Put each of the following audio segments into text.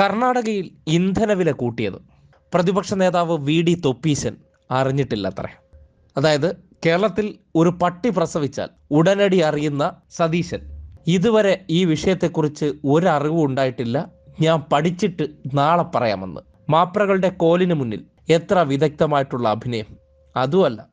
കർണാടകയിൽ ഇന്ധനവില കൂട്ടിയത്. പ്രതിപക്ഷ നേതാവ് വി ഡി തൊപ്പീശൻ അറിഞ്ഞിട്ടില്ലത്രേ. അതായത് കേരളത്തിൽ ഒരു പട്ടി പ്രസവിച്ചാൽ ഉടനടി അറിയുന്ന സതീശൻ. ഇതുവരെ ഈ വിഷയത്തെക്കുറിച്ച് ഒരറിവും ഉണ്ടായിട്ടില്ല. ഞാൻ പഠിച്ചിട്ട് നാളെ പറയാമെന്ന്. മാപ്രകളുടെ കോലിന് മുന്നിൽ എത്ര വിദഗ്ധമായിട്ടുള്ള അഭിനയം. അതുമല്ല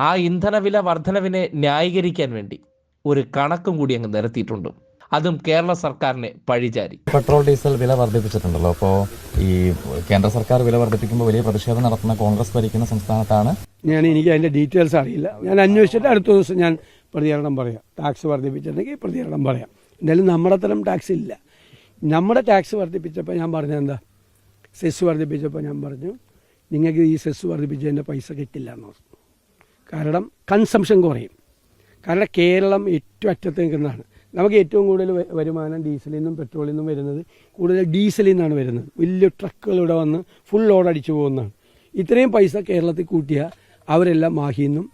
ആ ഇന്ധനവില വർധനവിനെ ന്യായീകരിക്കാൻ വേണ്ടി ഒരു കണക്കും കൂടി അങ്ങ് നിരത്തിയിട്ടുണ്ട്. അതും കേരള സർക്കാരിനെ പഴിചാരി. പെട്രോൾ ഡീസൽ വില വർദ്ധിപ്പിച്ചിട്ടുണ്ടല്ലോ. അപ്പോൾ ഈ കേന്ദ്ര സർക്കാർ വില വർദ്ധിപ്പിക്കുമ്പോൾ വലിയ പ്രതിഷേധം നടത്തുന്ന കോൺഗ്രസ് ഭരിക്കുന്ന സംസ്ഥാനത്താണ്. ഞാൻ എനിക്ക് അതിന്റെ ഡീറ്റെയിൽസ് അറിയില്ല. ഞാൻ അന്വേഷിച്ചിട്ട് അടുത്ത ദിവസം ഞാൻ പ്രതികരണം പറയാം. ടാക്സ് വർദ്ധിപ്പിച്ചിട്ടുണ്ടെങ്കിൽ പ്രതികരണം പറയാം. എന്തായാലും നമ്മുടെ തരം ടാക്സ് ഇല്ല. നമ്മുടെ ടാക്സ് വർദ്ധിപ്പിച്ചപ്പോൾ ഞാൻ പറഞ്ഞത് എന്താ സെസ് വർദ്ധിപ്പിച്ചപ്പോൾ ഞാൻ പറഞ്ഞു നിങ്ങൾക്ക് ഈ സെസ് വർദ്ധിപ്പിച്ചതിന്റെ പൈസ കിട്ടില്ല എന്ന് പറഞ്ഞു. കാരണം കൺസംഷൻ കുറയും. കാരണം കേരളം ഏറ്റവും അറ്റത്ത് നിൽക്കുന്നതാണ്. നമുക്ക് ഏറ്റവും കൂടുതൽ വരുമാനം ഡീസലിൽ നിന്നും പെട്രോളിൽ നിന്നും വരുന്നത് കൂടുതൽ ഡീസലിൽ നിന്നാണ് വരുന്നത്. വലിയ ട്രക്കുകൾ ഇവിടെ വന്ന് ഫുൾ ലോഡ് അടിച്ചു പോകുന്നതാണ്. ഇത്രയും പൈസ കേരളത്തിൽ കൂട്ടിയാൽ അവരെല്ലാം മാഹിയിൽ നിന്നും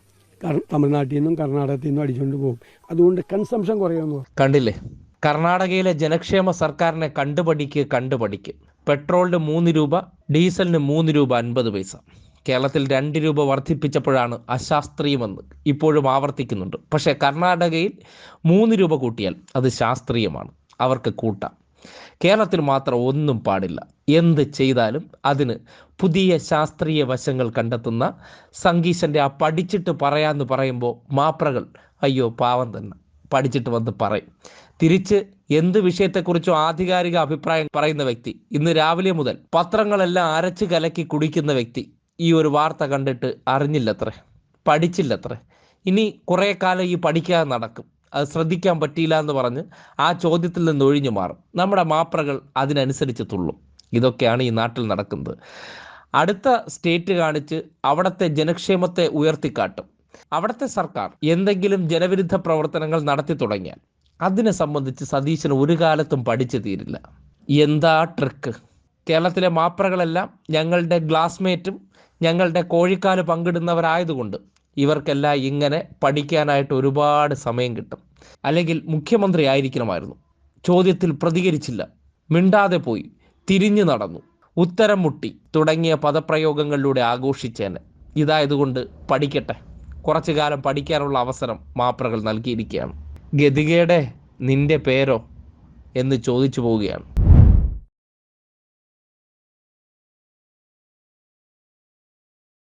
തമിഴ്നാട്ടിൽ നിന്നും കർണാടകത്തിൽ നിന്നും അടിച്ചുകൊണ്ട് പോകും. അതുകൊണ്ട് കൺസംഷൻ കുറയുമെന്ന് കണ്ടില്ലേ? കർണാടകയിലെ ജനക്ഷേമ സർക്കാരിനെ കണ്ടുപഠിക്ക് കണ്ടുപഠിക്ക്. പെട്രോളിന് മൂന്ന് രൂപ ഡീസലിന് മൂന്ന് രൂപ അൻപത് പൈസ. കേരളത്തിൽ രണ്ട് രൂപ വർദ്ധിപ്പിച്ചപ്പോഴാണ് അശാസ്ത്രീയമെന്ന് ഇപ്പോഴും ആവർത്തിക്കുന്നുണ്ട്. പക്ഷേ കർണാടകയിൽ മൂന്ന് രൂപ കൂട്ടിയാൽ അത് ശാസ്ത്രീയമാണ്. അവർക്ക് കൂട്ടാം. കേരളത്തിൽ മാത്രം ഒന്നും പാടില്ല. എന്ത് ചെയ്താലും അതിന് പുതിയ ശാസ്ത്രീയ വശങ്ങൾ കണ്ടെത്തുന്ന സംഗീഷന്റെ ആ പഠിച്ചിട്ട് പറയാന്ന് പറയുമ്പോൾ മാപ്രകൾ അയ്യോ പാവം തന്നെ. പഠിച്ചിട്ട് വന്ന് പറയും. തിരിച്ച് എന്ത് വിഷയത്തെക്കുറിച്ചോ ആധികാരിക അഭിപ്രായം പറയുന്ന വ്യക്തി ഇന്ന് രാവിലെ മുതൽ പത്രങ്ങളെല്ലാം അരച്ച് കലക്കി കുടിക്കുന്ന വ്യക്തി ഈ ഒരു വാർത്ത കണ്ടിട്ട് അറിഞ്ഞില്ലത്രേ പഠിച്ചില്ലത്രേ. ഇനി കുറേ കാലം ഈ പഠിക്കാതെ നടക്കും. അത് ശ്രദ്ധിക്കാൻ പറ്റിയില്ല എന്ന് പറഞ്ഞ് ആ ചോദ്യത്തിൽ നിന്ന് ഒഴിഞ്ഞു മാറും. നമ്മുടെ മാപ്രകൾ അതിനനുസരിച്ച് തുള്ളും. ഇതൊക്കെയാണ് ഈ നാട്ടിൽ നടക്കുന്നത്. അടുത്ത സ്റ്റേറ്റ് കാണിച്ച് അവിടുത്തെ ജനക്ഷേമത്തെ ഉയർത്തിക്കാട്ടും. അവിടുത്തെ സർക്കാർ എന്തെങ്കിലും ജനവിരുദ്ധ പ്രവർത്തനങ്ങൾ നടത്തി തുടങ്ങിയാൽ അതിനെ സംബന്ധിച്ച് സതീശന് ഒരു കാലത്തും പഠിച്ചു തീരില്ല. എന്താ ട്രിക്ക്? കേരളത്തിലെ മാപ്രകളെല്ലാം ഞങ്ങളുടെ ഗ്ലാസ്മേറ്റും ഞങ്ങളുടെ കോഴിക്കാൽ പങ്കിടുന്നവരായതുകൊണ്ട് ഇവർക്കെല്ലാം ഇങ്ങനെ പഠിക്കാനായിട്ട് ഒരുപാട് സമയം കിട്ടും. അല്ലെങ്കിൽ മുഖ്യമന്ത്രി ആയിരിക്കണമായിരുന്നു. ചോദ്യത്തിൽ പ്രതികരിച്ചില്ല. മിണ്ടാതെ പോയി. തിരിഞ്ഞു നടന്നു. ഉത്തരം മുട്ടി. തുടങ്ങിയ പദപ്രയോഗങ്ങളിലൂടെ ആഘോഷിച്ചേനെ. ഇതായതുകൊണ്ട് പഠിക്കട്ടെ. കുറച്ചു കാലം പഠിക്കാനുള്ള അവസരം മാപ്രകൾ നൽകിയിരിക്കുകയാണ്. ഗതികേടെ നിന്റെ പേരോ എന്ന് ചോദിച്ചു പോവുകയാണ്.